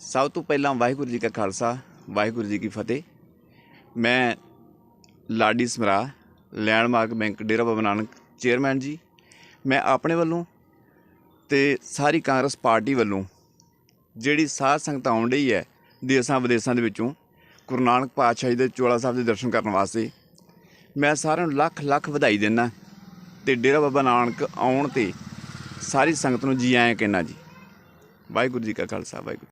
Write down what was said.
ਸਭ ਤੋਂ ਪਹਿਲਾਂ ਵਾਹਿਗੁਰੂ ਜੀ ਕਾ ਖਾਲਸਾ, ਵਾਹਿਗੁਰੂ ਜੀ ਕੀ ਫਤਿਹ। ਮੈਂ Ladi Samra, landmark bank Dera Baba Nanak chairman ਜੀ। ਮੈਂ ਆਪਣੇ ਵੱਲੋਂ ਤੇ ਸਾਰੀ ਕਾਂਗਰਸ ਪਾਰਟੀ ਵੱਲੋਂ ਜਿਹੜੀ ਸਾਧ ਸੰਗਤ ਆਉਣ ਰਹੀ ਹੈ ਦੇਸਾਂ ਵਿਦੇਸਾਂ ਦੇ ਵਿੱਚੋਂ, ਗੁਰੂ ਨਾਨਕ ਪਾਤਸ਼ਾਹ ਜੀ ਦੇ ਚੋਲਾ ਸਾਹਿਬ ਦੇ ਦਰਸ਼ਨ ਕਰਨ ਵਾਸਤੇ, ਮੈਂ ਸਾਰਿਆਂ ਨੂੰ ਲੱਖ ਲੱਖ ਵਧਾਈ ਦਿੰਦਾ। ਤੇ ਡੇਰਾ ਬਾਬਾ ਨਾਨਕ ਆਉਣ ਤੇ ਸਾਰੀ ਸੰਗਤ ਨੂੰ ਜੀ ਆਇਆਂ ਕਹਿੰਦਾ ਜੀ। ਵਾਹਿਗੁਰੂ ਜੀ ਕਾ ਖਾਲਸਾ, ਵਾਹਿਗੁਰੂ